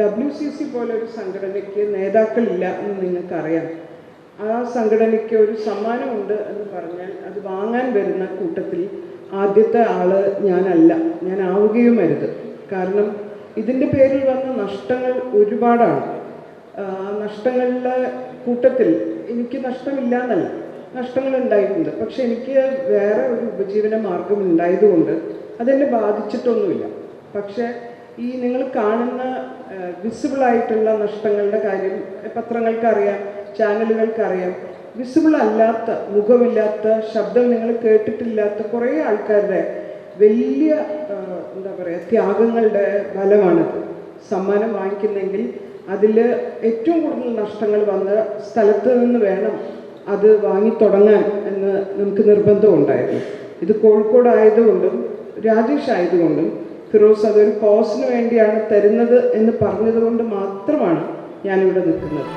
W C C പോലൊരു സംഘടനയ്ക്ക് നേതാക്കളില്ല എന്ന് നിങ്ങൾക്കറിയാം. ആ സംഘടനയ്ക്ക് ഒരു സമ്മാനമുണ്ട് എന്ന് പറഞ്ഞാൽ അത് വാങ്ങാൻ വരുന്ന കൂട്ടത്തിൽ ആദ്യത്തെ ആൾ ഞാനല്ല. ഞാൻ ആവുകയും അരുത് കാരണം ഇതിന്റെ പേരിൽ വന്ന നഷ്ടങ്ങൾ ഒരുപാടാണ്. നഷ്ടങ്ങളുടെ കൂട്ടത്തിൽ എനിക്ക് നഷ്ടമില്ല എന്നല്ല നഷ്ടങ്ങൾ ഉണ്ടായിട്ടുണ്ട് പക്ഷെ എനിക്ക് വേറെ ഒരു ഉപജീവന മാർഗം ഉണ്ടായതുകൊണ്ട് അതെന്നെ ബാധിച്ചിട്ടൊന്നുമില്ല. പക്ഷേ ഈ നിങ്ങൾ കാണുന്ന വിസിബിൾ ആയിട്ടുള്ള നഷ്ടങ്ങളുടെ കാര്യം പത്രങ്ങൾക്കറിയാം ചാനലുകൾക്കറിയാം. വിസിബിൾ അല്ലാത്ത മുഖമില്ലാത്ത ശബ്ദം നിങ്ങൾ കേട്ടിട്ടില്ലാത്ത കുറേ ആൾക്കാരുടെ വലിയ എന്താ പറയുക ത്യാഗങ്ങളുടെ ഫലമാണ് സമ്മാനം വാങ്ങിക്കുന്നെങ്കിൽ അതിൽ ഏറ്റവും കൂടുതൽ നഷ്ടങ്ങൾ വന്ന സ്ഥലത്ത് നിന്ന് വേണം അത് വാങ്ങി തുടങ്ങാൻ എന്ന് നമുക്ക് നിർബന്ധമുണ്ടായിരുന്നു ഇത് കോഴിക്കോട് ആയതുകൊണ്ടും രാജേഷ് ആയതുകൊണ്ടും ഫിറോസ് അതൊരു കോസിന് വേണ്ടിയാണ് തരുന്നത് എന്ന് പറഞ്ഞതുകൊണ്ട് മാത്രമാണ് ഞാനിവിടെ നിൽക്കുന്നത്.